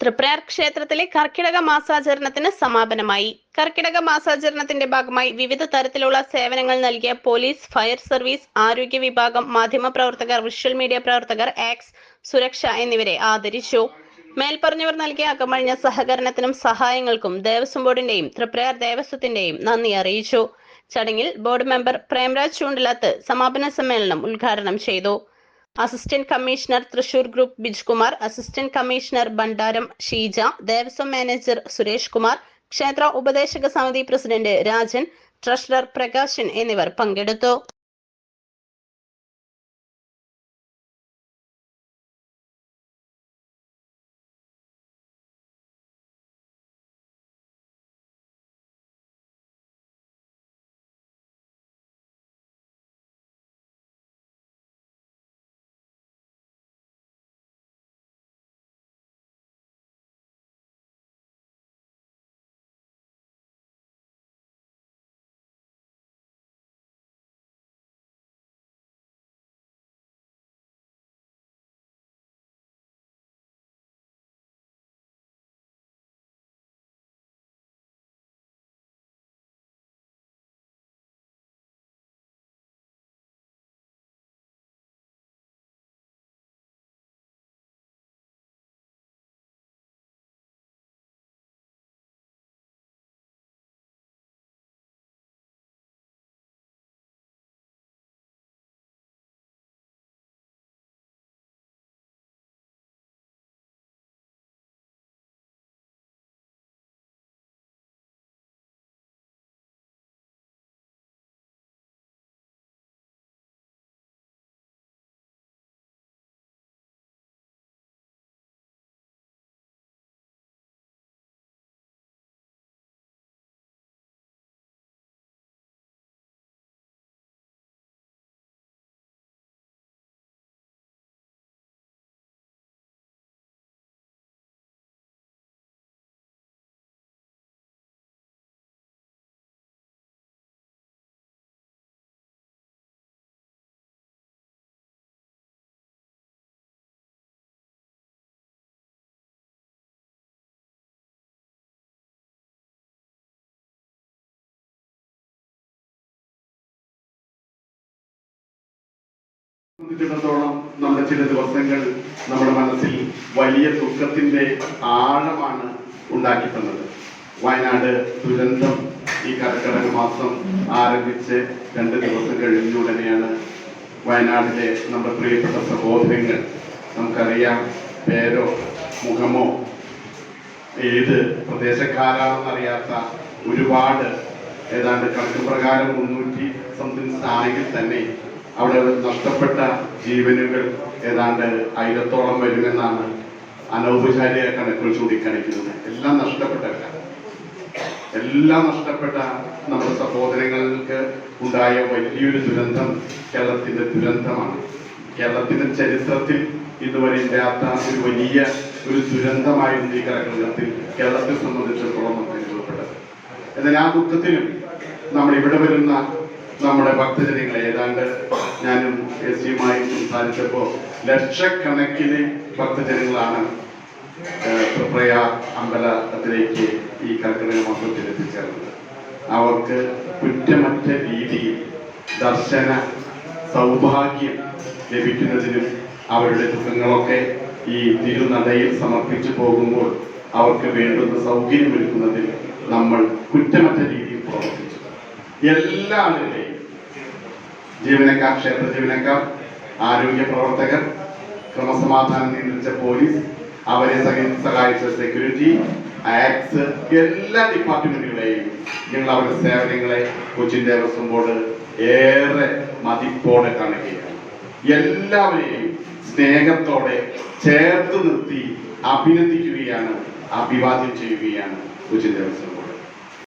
തൃപ്രയാർ ക്ഷേത്രത്തിലെ കർക്കിടക മാസാചരണത്തിന് സമാപനമായി. കർക്കിടക മാസാചരണത്തിന്റെ ഭാഗമായി വിവിധ തരത്തിലുള്ള സേവനങ്ങൾ നൽകിയ പോലീസ് ഫയർ സർവീസ് ആരോഗ്യ വിഭാഗം മാധ്യമ പ്രവർത്തകർ വിഷ്വൽ മീഡിയ പ്രവർത്തകർ ആക്സ് സുരക്ഷ എന്നിവരെ ആദരിച്ചു. മേൽപ്പറഞ്ഞവർ നൽകിയ അകമഴിഞ്ഞ സഹകരണത്തിനും സഹായങ്ങൾക്കും ദേവസ്വം ബോർഡിന്റെയും തൃപ്രയാർ ദേവസ്വത്തിന്റെയും നന്ദി അറിയിച്ചു. ചടങ്ങിൽ ബോർഡ് മെമ്പർ പ്രേംരാജ് ചൂണ്ടിലത്ത് സമാപന സമ്മേളനം ഉദ്ഘാടനം ചെയ്തു. Assistant commissioner Thrissur group Bijkumar assistant commissioner ഭണ്ഡാരം ഷീജ ദേവസ്വം മാനേജർ സുരേഷ് കുമാർ ക്ഷേത്ര ഉപദേശക സമിതി പ്രസിഡന്റ് രാജൻ ട്രഷറർ പ്രകാശൻ എന്നിവർ പങ്കെടുത്തു. സംബന്ധിച്ചിടത്തോളം നമ്മുടെ ചില ദിവസങ്ങൾ നമ്മുടെ മനസ്സിൽ വലിയ ദുഃഖത്തിന്റെ ആഴമാണ് ഉണ്ടാക്കി തന്നത് വയനാട് ദുരന്തം ഈ കർക്കിടക മാസം ആരംഭിച്ച് രണ്ട് ദിവസം കഴിഞ്ഞ ഉടനെയാണ് വയനാട്ടിലെ നമ്മുടെ പ്രിയപ്പെട്ട സഹോദരങ്ങൾ നമുക്കറിയാം പേരോ മുഖമോ ഏത് പ്രദേശക്കാരാണെന്നറിയാത്ത ഒരുപാട് ഏതാണ്ട് കണക്ക് പ്രകാരം മുന്നൂറ്റി സംതിങ് സ്ഥാനങ്ങളിൽ തന്നെ അവിടെ നഷ്ടപ്പെട്ട ജീവനുകൾ ഏതാണ്ട് ആയിരത്തോളം വരുമെന്നാണ് അനൗപചാരിക കണക്കുകൾ ചൂണ്ടിക്കാണിക്കുന്നത്. എല്ലാം നഷ്ടപ്പെട്ട എല്ലാം നഷ്ടപ്പെട്ട നമ്മുടെ സഹോദരങ്ങൾക്ക് ഉണ്ടായ വലിയൊരു ദുരന്തം കേരളത്തിന്റെ ദുരന്തമാണ്. കേരളത്തിന്റെ ചരിത്രത്തിൽ ഇതുവരെ ഇല്ലാത്ത ഒരു വലിയ ഒരു ദുരന്തമായിരുന്നു ഈ കലകളത്തിൽ കേരളത്തെ സംബന്ധിച്ചിടത്തോളം നമുക്ക് അനുഭവപ്പെട്ടത്. എന്നാൽ ആ ദുഃഖത്തിലും നമ്മൾ ഇവിടെ വരുന്ന നമ്മുടെ ഭക്തജനങ്ങൾ ഏതാണ്ട് ഞാനും എസ് സിയുമായി സംസാരിച്ചപ്പോൾ ലക്ഷക്കണക്കിന് ഭക്തജനങ്ങളാണ് പ്രയ അമ്പലത്തിലേക്ക് ഈ കർക്കിടക മാസത്തിൽ എത്തിച്ചേർന്നത്. അവർക്ക് കുറ്റമറ്റ രീതിയിൽ ദർശന സൗഭാഗ്യം ലഭിക്കുന്നതിനും അവരുടെ ദുഃഖങ്ങളൊക്കെ ഈ തിരുനടയിൽ സമർപ്പിച്ചു പോകുമ്പോൾ അവർക്ക് വേണ്ടുന്ന സൗകര്യമൊരുക്കുന്നതിൽ നമ്മൾ കുറ്റമറ്റ രീതിയിൽ പ്രവർത്തിച്ചു എല്ലാ ജീവനക്കാർ ക്ഷേത്ര ജീവനക്കാർ ആരോഗ്യ പ്രവർത്തകർ ക്രമസമാധാനം നിയന്ത്രിച്ച പോലീസ് അവരെ സഹ- സഹായിച്ച സെക്യൂരിറ്റി ആക്സ് എല്ലാ ഡിപ്പാർട്ട്മെന്റുകളെയും ഞങ്ങൾ അവരുടെ സേവനങ്ങളെ കൊച്ചിൻ ദേവസ്വം ബോർഡ് ഏറെ മതിപ്പോടെ കാണുകയാണ്. എല്ലാവരെയും സ്നേഹത്തോടെ ചേർത്ത് നിർത്തി അഭിനന്ദിക്കുകയാണ് അഭിവാദ്യം ചെയ്യുകയാണ് കൊച്ചിൻ ദേവസ്വം